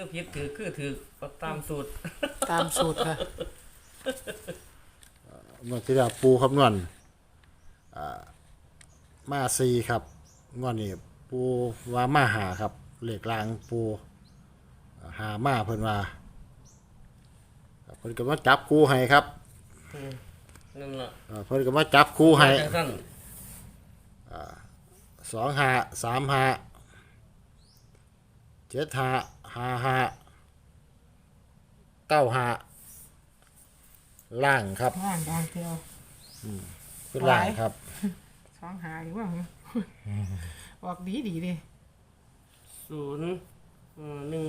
คือผิดถือคือถือเอาตามสูตร ตามสูตรค่ะเมื่อที่แล้วปูคำนวณอ่ามาซีครับงวดนี้ปูว่ามาหาครับเหล็กลางปูหามาเพิ่นว่าครับเพิ่นก็มาจับคู่ให้ครับอืมนั่นล่ะอ่าเพิ่นก็มาจับคู่ให้จังซั่นสองหาสามหาเจ็ดหา ห้าหาเก้าหาล่างครับว่างอย่างเดียวเป็นล่างครับสองหาอยู่ว่าหึออกดีดีดิศูนย์เอ่อหนึ่ง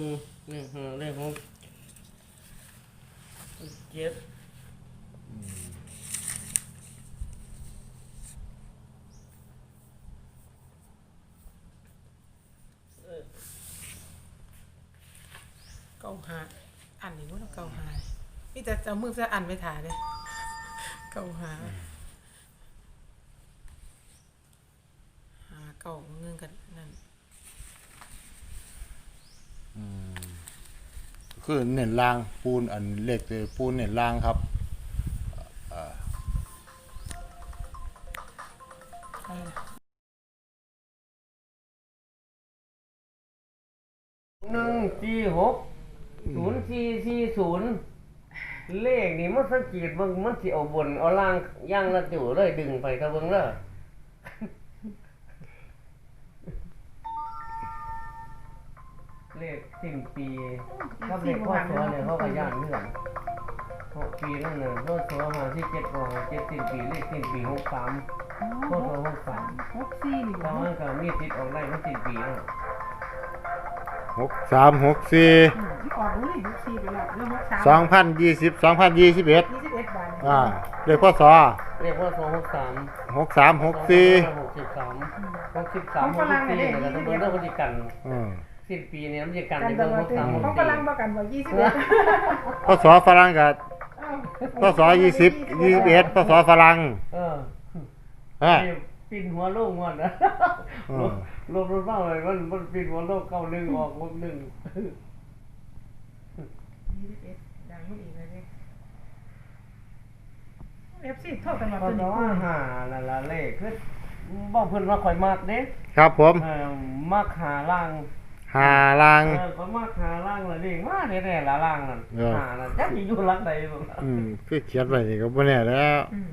หนึ่งห้าเลขหกเจ็ดาหาอันนี้ว่าเกาหานี่จะจะมือจะอันไปถ่ายเลยเกาหาหาเก่าเงินกันนั่นคือเน้นล่างปูนอันเหล็กเลยปูนเน้นล่างครับ ขนี่มันสังเกตเบิ่งมันสิเอาบนเอาล่างย่างละจู่เลยดึงไปกระเบิ่งเลยเลขสิ้นปีถ้าเลขข้อสอเนี่ยเขาก็ย่านเหมือนหกปีนั่นน่ะข้อสอมาที่เจ็ดกองเจ็ดสิ้นปีเลขสิ้นปีหกสามข้อสอหกสามหกสี่นี่ถ้ามันก็มีติดออกได้มันสิ้นปีแล้ว หกสามหกสี่อืมที่ออกเลยหกสี่ไปแล้วเรื่องหกสามสองพันยี่สิบสองพันยี่สิบเอ็ดยี่สิบเอ็ดบาทอ่าเลขพ่อสอเลขข้อสอหกสามหกสามหกสี่หกสิบสามหกสิบสามหกสิบสี่เนี่ยต้องเบิ่งเรื่องพฤติกรรมอืมสิ้นปีเนี่ยมันจะกันกันในตเบิ่งลอหดกสามหกเขาสี่กำลังประกันว่ายี่สิบเอ็ดพ่อสอฝรั่งกับพ่อสอยี่สิบยี่สิบเอ็ดพ่อสอฝรั่งเอออ่า ปินหัวโลกงวดนะอืมลบรถบ้าเลยมันมันปินหัวโลกเก้าหนึ่งออกหกหนึ่งยี่สิบเอ็ดดังไม่อีกเลยเนี่ยเอฟซีโทษกันมาเพตัวราะนี้ว่าหาละละเลขคือบอกเพิ่นว่าข่อยมากเด้ครับผมเออมากหาล่างหาล่างเออข่อยมากหาล่างละเลขมาแน่ๆละล่างนั่นเออหานั่นจักสิอยู่หลักใดบ่อืมคือเขียนไว้นี่ก็บ่แน่แล้วอืม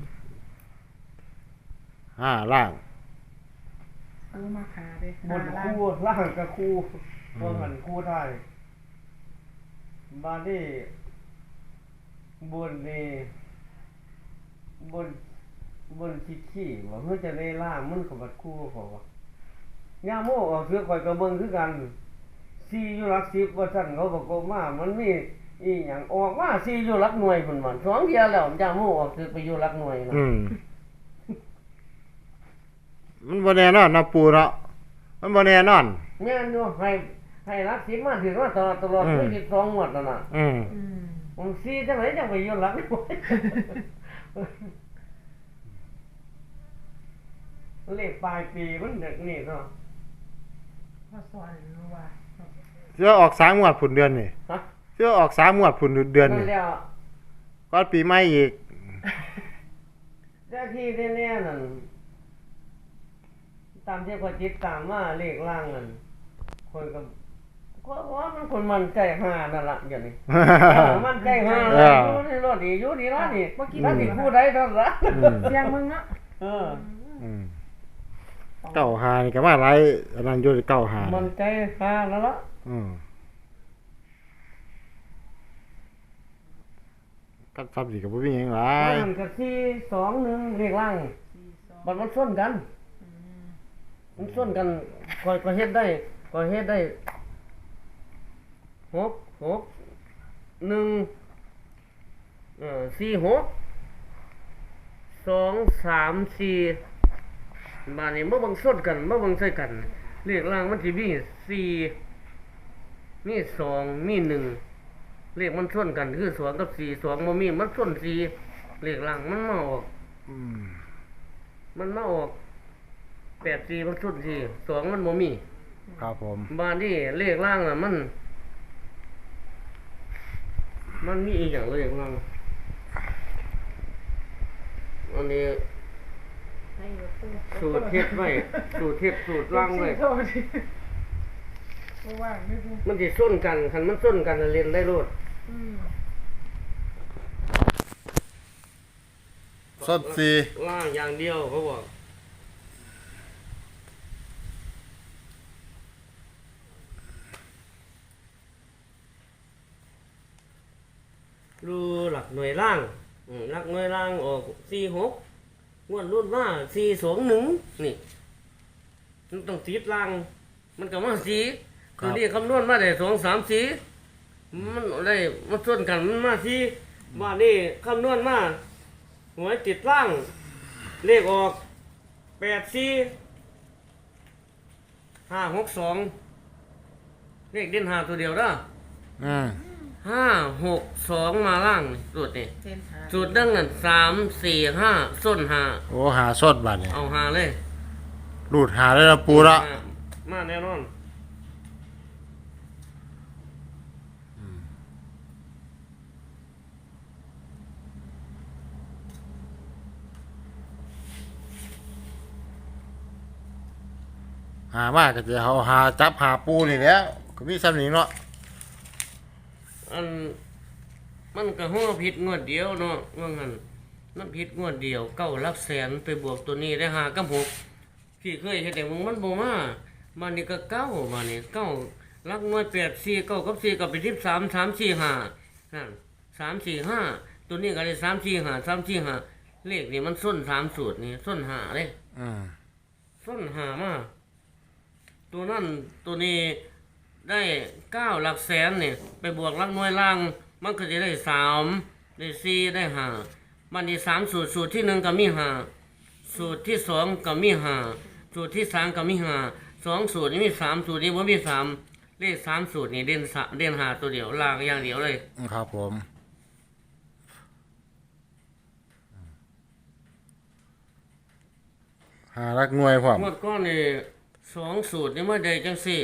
ห้าล่างกูมาขาเลยบนคู่ล่างกับคู่เพราะมันคู่ได้บาดนี้บนนี่บนบนคิดขี้ว่าเพื่อจะได้ล่างมันกับบัดคู่เขาว่าย่าโมออกเสือข่อยกระเบิงคือกันซีอยู่หลักสิบว่าสั่นเขาบอกว่ามามันมีอีหยังออกมาซีอยู่หลักหน่วยพุ่นมันสองเดียวแล้วย่าโมออกคือไปอยู่หลักหน่วยนะอืม มันบ่แน่นอนเนาะปูเนาะมันบ่แน่นอน แม่นอยู่ให้ให้หลักสิบมาถึงว่าตลอดตลอดอืมคือสิบสองงวดนั่นน่ะอืมอืมผมซีจังไหนจังไปอยู่หลักหน่วยเลขปลายปีมันเด็กนี่เนาะพ่อสอนรู้ว่าเสื้อออกสามงวดผุนเดือนนี่ฮะเสื้อออกสามงวดผุนเดือนนั่นี่นแล้ว ก่อนปีใหม่อีก แต่ที่แน่ๆนั่น ตามที่ข้อยติดตามมาเลขล่างนั่นคนก็ก็ว่ามันคนมันใจห้านั่นล่ะอย่างนี้เออมันใจห้าเอออยู่ในรถดีอยู่ดีเนาะนี่เมื่อกี้ถ้าเราสิเห็นพูดได้เท่านั้นละอืมเสียงมึงเนาะเอออืมเก้าหานี่ก็มาหลายอันนั้นอยู่เก้าหามันใจห้าแล้วล่ะอืมกันทำสิก็บ่มีหยังหลายมันก็ที่สองหนึ่งเลขล่างมันมันส้นกัน มันส้นกันก็ก็เฮ็ดได้ก็เฮ็ดได้หกหกหนึ่งเอ่อสี่หกสองสามสี่บานนี้เมื่อบังส้นกันเมื่อบังใส่กันเลขล่างมันสิมีสี่มีสองมีหนึ่งเลขมันส้นกันคือสองกับสี่สองมันมีมันส้นสี่เลขล่างมันมาออกอืมมันมาออก แปดสี่มันสุดสี่สองมันบ่มีครับผมบานที่เลขล่างน่ะมัน มันมีอีกอย่างเลยอย่างลังอันนี้ให้อยู่ตู้สูตรเทศไว้สูตรเทศสูตรล่างไว้โทษดิบ่ว่างไม่ดูมันสิส้นกันคันมันส้นกันน่ะเรียนได้โลดอืมส้นสีล่างอย่างเดียวเขาบอก ดูหลักหน่วยล่างอืมหลักหน่วยล่างออกสี่หกงวดรุ่นว่าสี่สองหนึ่งนี่มันต้องติดล่าง มันก็มาสีตัวนี้คำนวณมาได้สองสามสีมันได้มันส่วนกันมันมาสีว่านี่คำนวณมาหวยติดล่าง เลขออกแปดสี่ห้าหกสองเลขเด่นหาตัวเดียวนะอืม ห้าหกสองมาล่างนี่สูตรนี่เส้นหาสูตรดังนั้นสามสี่ห้าส้นหาโอ้หาส้นบาดเนี่ยเอาหาเลยรูดหาได้แล้วปูละหามาแน่นอนหามากก็จะเอาหาจับหาปูนี่แหล้วก็มีซ้ำนี้เนาะ อันมันก็หัวผิดงวดเดียวเนาะว่างั้นมันผิดงวดเดียวเก้าหลักแสนไปบวกตัวนี้ได้หากับหกพี่เคยเห็นแต่มึงมันบ่มามันนี่ก็เก้ามานี่เก้าหลักหน่วยแปดสี่เก้ากับสี่ก็เป็นสิบสามสามสี่ห้านั่นสามสี่ห้าตัวนี้ก็ได้สามสี่ห้าสามสี่ห้าเลขนี่มันส้นสามสูตรนี่ส้นหาเลยอืมส้นหามาตัวนั่นตัวนี้ ได้เก้าหลักแสนเนี่ยไปบวกหลักหน่วยล่าง มันก็จะได้สามได้สี่ได้ห้ามันนี่สามสูตรสูตรที่หนึ่งก็มีห้าสูตรที่สองก็มีห้าสูตรที่สามก็มีห้าสองสูตรนี้มีสามสูตรนี้ว่ามีสามเลขสามสูตรนี่เด่นสะเด่นหาตัวเดียวล่างอย่างเดียวเลย ครับผม หารักหน่วยพร้อมหมดก้อนนี่สองสูตรนี่ไม่ได้จังสี่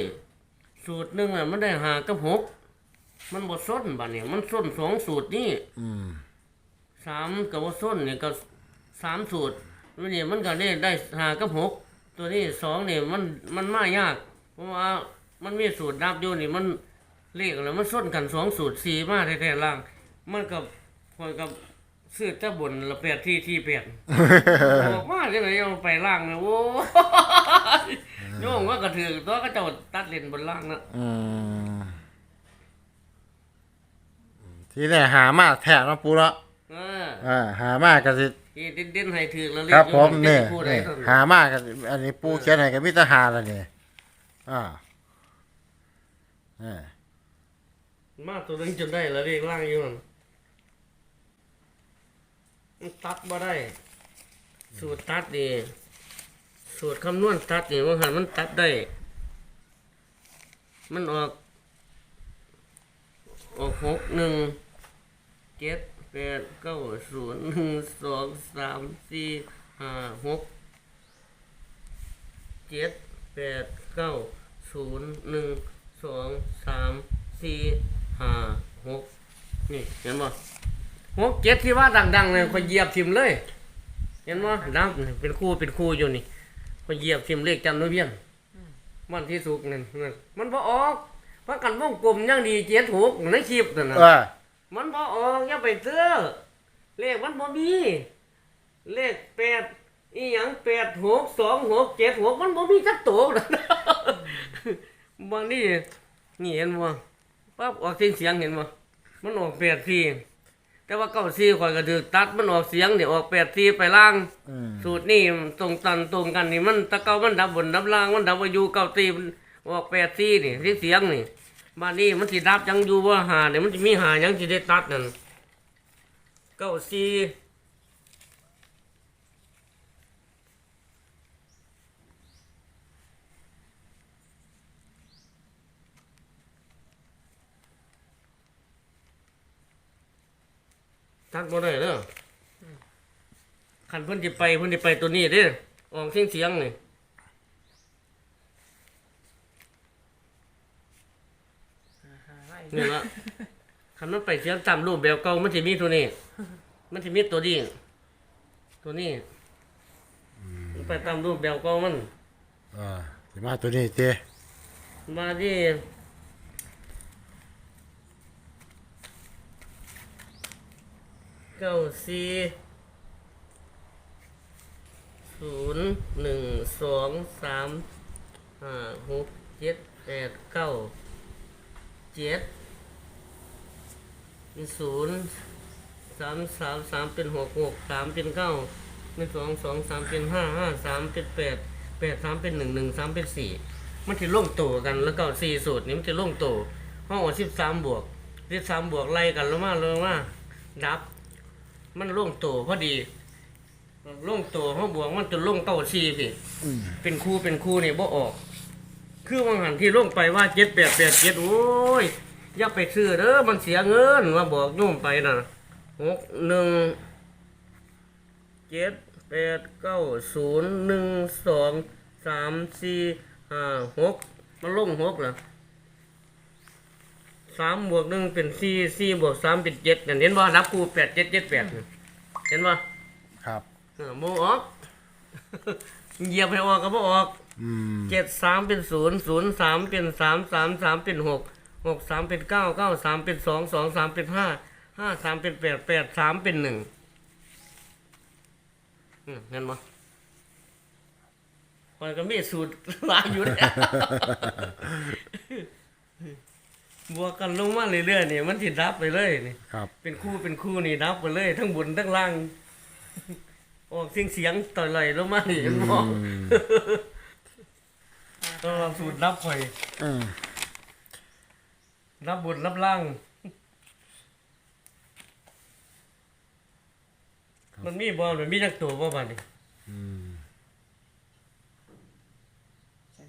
สูตรหนึ่งอะมันได้หากับหกมันบดส้นบัดเนี่ยมันส้นสองสูตรนี่อืมสามกับว่าส้นเนี่ยก็สามสูตรวันนี้มันก็ได้ได้หากับหกตัวนี้สองเนี่ยมันมันมายาก เพราะว่ามันมีสูตรดับอยู่นี่มันเลขอะไรมันส้นกันสองสูตรสี่มาแท้ๆล่าง มันกับคอยกับซื้อเจ้าบนละแปดที่ที่แปดบอกว่าจังไงเอาไปล่างนะโว้ย โยมว่ากระถือตัวก็เจ้าตัดเลนบนล่างนะอืมทีนี้หามากแท้เนาะปูเนาะเอออ่าหามากก็สิที่เด่นเด่นๆให้ถือแล้วครับผมเรีนี่ยกผู้ใดนี่เท่านั้นหามากก็อันนี้ปูเขียนให้ก็มีแต่หาแล้วนี่อ่าอ่ามาตัวนึงจนได้แล้วเรียกล่างอยู่นั่นมันตัดบ่ได้ สูตรตัดนี่ สูตรคำนวณตัดนี่ว่าหันมันตัดได้ มันออก ออกหกหนึ่งเจ็ดแปดเก้าศูนย์หนึ่งสองสามสี่ห้าหกเจ็ดแปดเก้าศูนย์หนึ่งสองสามสี่ห้าหกนี่ เห็นบ่หกเจ็ดที่ว่าดังๆเลยคอยเหยียบทิมเลย เห็นบ่ดังเป็นคู่เป็นคู่อยู่นี่ คอยเหยียบทิมเลขจำนวนเพียงมันที่สุกนั่นนั่นมันพอออกเพราะกันวงกลมยังดีเจ็ดหกในคลิปนั่นนะเออมันบ่ออกอย่าไปเตื้อเลขมันบ่มี เลขแปดอีหยังแปดหกสองหกเจ็ดหกมันบ่มีจักตัวนะบางนี่นี่เห็นบ่ปั๊บออกเสียงเสียงเห็นบ่มันออกแปดสี่ แต่ว่าเก้าสี่ข่อยก็ถือตัดมันออกเสียงเนี่ยออกแปดสี่ไปล่าง อืมสูตรนี่ตรงตันตรงกันนี่มันตะเกามันดับบนดับล่างมันดับอายุเก้าตีมันออกแปดสี่นี่เสียงเสียงนี่บ้านนี้มันสิดับยังอยู่ว่าหาเนี่ยมันจะมีหายังสิได้ตัดนั่นเก้าสี่ ตัดบ่ได้เด้ออคันเพิ่นสิไปเพิ่นสิไปตัวนี้เด้อออกเสียงเสียงนี่หาไว้นี่ละคคันมันไปเสียงตามรูปแบบเก่ามันสิมีตัวนี้ มันสิมีตัวนี้ตัวนี้มันไปตามรูปแบบเก่ามันเออสิมาตัวนี้เต้มาที่ ก้าสี่ศูนย์หนึ่งสองสามห้าหกเจ็ดแปดเก้าเจ็ดมีศูนย์สามสามสามเป็นหกหกสามเป็นเก้ามีสองสองสามเป็นห้าห้าสามเป็นแปดแปดสามเป็นหนึ่งหนึ่งสามเป็นสี่มันจะลงตัวกันแล้วก็สี่สูตรนี้มันจะลงตัวห้องสิบสามบวกสิบสามบวกไล่กันแล้วมาเลยว่าดับ มันลงตัวพอดีลงตัวห้องบวกมันจะลงเก้าสี่พี่เป็นคู่เป็นคู่นี่บ่ออก คือวังหันที่ลงไปว่าเจ็ดแปดแปดเจ็ดโอ้ยอย่าไปซื้อเด้อมันเสียเงินว่าบอกโยุ่มไปน่ะหกหนึ่งเจ็ดแปดเก้าศูนย์หนึ่งสองสามสี่ห้าหกมันลงหกเหรอ สามบวกหนึ่งเป็นสี่สี่บวกสามเป็นเจ็ดเห็นบ่รับกูแปดเจ็ดเจ็ดแปดเห็นบ่ครับเออโมออกเหยียบให้ออกก็บ่ออกอืมเจ็ดสามเป็นศูนย์ศูนย์สามเป็นสามสามสามเป็นหกหกสามเป็นเก้าเก้าสามเป็นสองสองสามเป็นห้าห้าสามเป็นแปดแปดสามเป็นหนึ่งอืมเห็นบ่คอยก็มีสูตรหลายอยู่เนี่ย บวกกันลงมาเรื่อยๆนี่มันติดรับไปเลยนี่ ครับ เป็นคู่เป็นคู่นี่นับไปเลย ทั้งบนทั้งล่าง ออกเสียงเสียงต่อยไหลลงมานี่เห็นบ่ก็สูตรนับไปอืมนับบนนับล่าง มันมีบอลมันมีจักตัวบ่บัดนี้อืม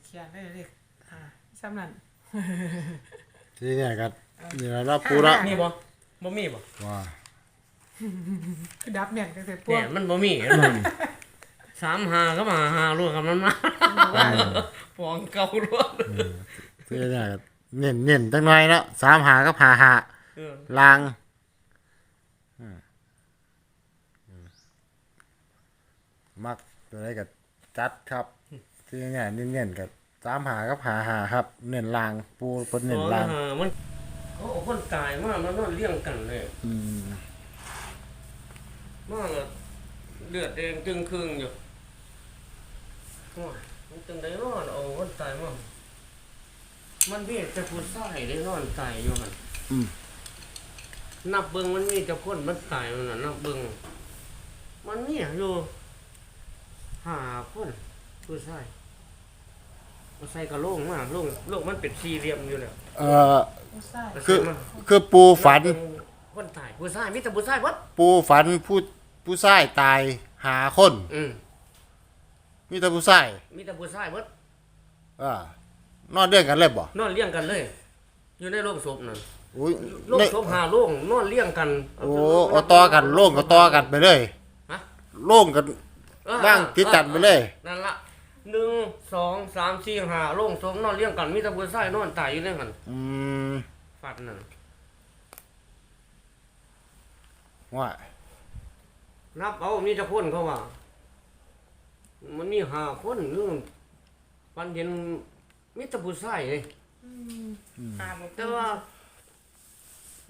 เขียนได้เลยอ่าซ้ำนั่น ทีเนี่ยก็นี่ละเนาะปูละมีบ่บ่มีบ่ว่าคือดับเนี่ยก็คือพวเนี่กยมันบ่มีเห็นบ่สามหาก็มาหาลูกกับมันมาฟองเก่าล้วนทีเนี่ยก็เน้นเน้นจังหน่อยเนาะสามหากับหาหาเออลางอืมอืมมักตัวไหนก็จัดครับที่เนี่ยเน้นๆกับ สามหากับหาหาครับ เน้นลางปูเพิ่นสเน้นองลางหามันเขาเอาคนตายมามันนอนเลี้ยงกันเลยอืมมาแล้วเลือดแดงจึงครึ่งอยู่โอ้ยมันจังได้นอนเอาคนตายมามันมีแต่ผู้ชายได้นอนตายอยู่หั่นอืมนับเบิ่งมันมีแต่คนมันตายมันน่ะนับเบิ่งมันมีอยู่ห้าคนผู้ชาย ผู้ชายก็โล่งมากโล่งโล่งมันเป็นสี่เหลี่ยมอยู่แล้วเอ่อผู้ชายคือคือปูฝันคนตายผู้ชายมีแต่ผู้ชายวัดปูฝันผู้ผู้ชายตายหาคนอืมมีแต่ผู้ชายมีแต่ผู้ชายวัดอ่านอนเรื่องกันเลยบ่นอนเลี้ยงกันเลย อยู่ในโรงศพนั่นอุ้ยโรงในศพหาโรงนอนเลี้ยงกันโอ้เอาต่อกันโล่งก็ต่อกันไปเลยฮะโล่งกันเออบ้างติดกันไปเลยนั่นละ หนึ่งสองสามสี่ห้าโรงศพนอนเลี้ยงกันมีแต่ผู้ชายนอนตายอยู่ในกันอืมฟัดนั่นว่านับเอามีแต่คนเขาว่า มันมีห้าคนเรื่องปันเห็นมีแต่ผู้ชายเลยอ่าบอกแต่ว่า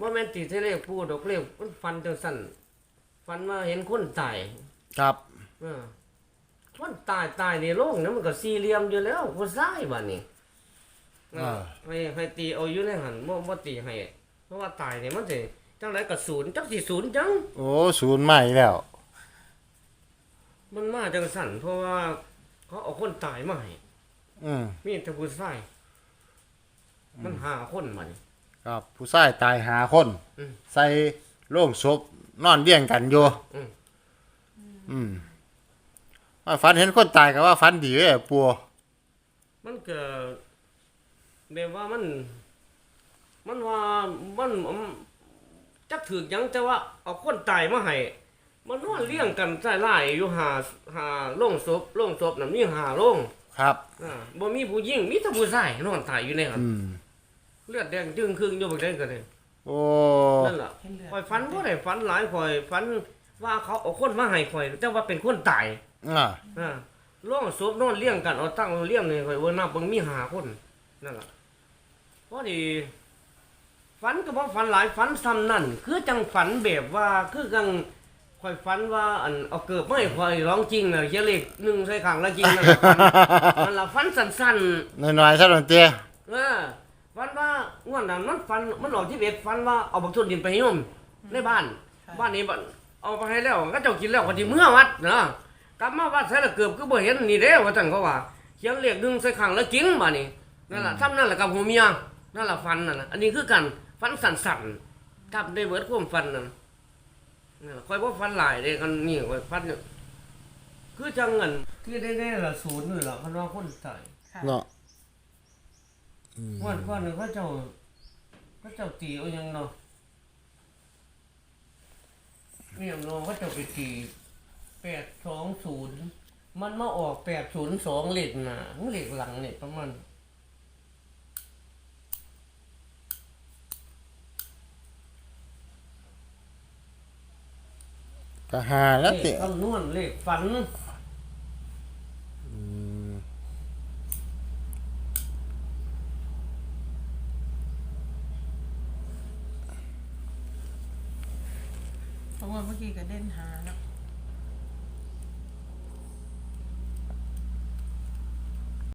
ว่าแม่นตีเทเลขพูดดอกเลขมันฟันจังสั่นฟันว่าเห็นคนตายครับ เออ คนตายตายในโลกนั้นมันก็สี่เหลี่ยมอยู่แล้วผู้ชายบัดนี้เออให้ให้ตีเอาอยู่ในหันบ่บ่ตีให้เพราะว่าตายเนี่ยมันสิจังไดก็ศูนย์จักสิศูนย์จัง โอ้ศูนย์ใหม่แล้ว มันมาจังสั่นเพราะว่าเขาเอาคนตายมาให้อืมมีแต่ผู้ชายมันหาคนมันครับ ผู้ชายตายหาคน อืมใส่โล่งศพนอนเลี้ยงกันอยู่อืม อืม ว่าฝันเห็นคนตายก็ว่าฝันดีเลยปัวมันก็แบบว่ามัน มันว่ามันมันจักถือหยังแต่ว่าเอาคนตายมาให้มันนอนเลี้ยงกันใส่ไล่อยู่หาหาโรงศพโรงศพน่ะมีหาโรงครับอ่าบ่มีผู้หญิงมีแต่ผู้ชายนอนตายอยู่ในนั้นอืมเลือดแดงจึงครึ่งอยู่บักได้ก็เลยโอ้นั่นล่ะเห็นเลือดข่อยฝันบ่ได้ฝันหลายข่อยฝันว่าเขาเอาคนมาให้ข่อยแต่ว่าเป็นคนตาย อ่าอ่าล่องศพนอนเลี้ยงกันเอาตั้งเลี้ยงนี่ข่อยว่านับเบิ่งมีหาคนนั่นล่ะพอดีฝันก็บ่ฝันหลายฝันซ้ำนั่นคือจังฝันแบบว่าคือจังข่อยฝันว่าอันเอาเกิบไม่ข่อยร้องจริงน่ะเขียนเลขหนึ่งใส่ข้างละจริงนั่นล่ะฝันนั่นล่ะฝันสั้นๆน้อยๆซะดนเตี้ยเออฟันว่างวดนั้นมันฟันมันออกที่เบ็ดฟันว่าเอาบักทุนดินไปให้โยมในบ้าน บ้านนี้บ้านเอาไปให้แล้วก็เจ้ากินแล้วก็ที่เมื่อวัดนะก ลับมาวัดใส่ละเกือบก็บ่เห็นนี่เด้ว่าจังเขาว่าเขียนเลขหนึงใส่ข้างแล้วกินบ้านนี้นั่นล่ะทำนั่นแหละกับหัวเมียนั่นล่ะฟันนั่นน่ะอันนี้คือกันฟันสั่นๆทับได้เบิดความฟันนั่นนั่นล่ะค่อยบ่ฟันหลายเด้กันนี่ค่อยฟันเนี่ยคือจังเงินที่ได้ๆล่ะศูนย์นี่ล่ะคันว่าคนตายค่ะเนาะอืมวันก่อนหนึ่งเขาเจ้าเขาเจ้าตีเอาหยังเนาะเรียมโนเขาเจ้าไปตี แปดสองศูนย์มันมาออกแปดศูนย์สองเหล็กหนาเหล็กหลังเนี่ยประมาณก็หาแล้วเลติขคำนวณเลขฝันอืมเพราะว่าเมื่อกี้ก็เด่นหาเนาะ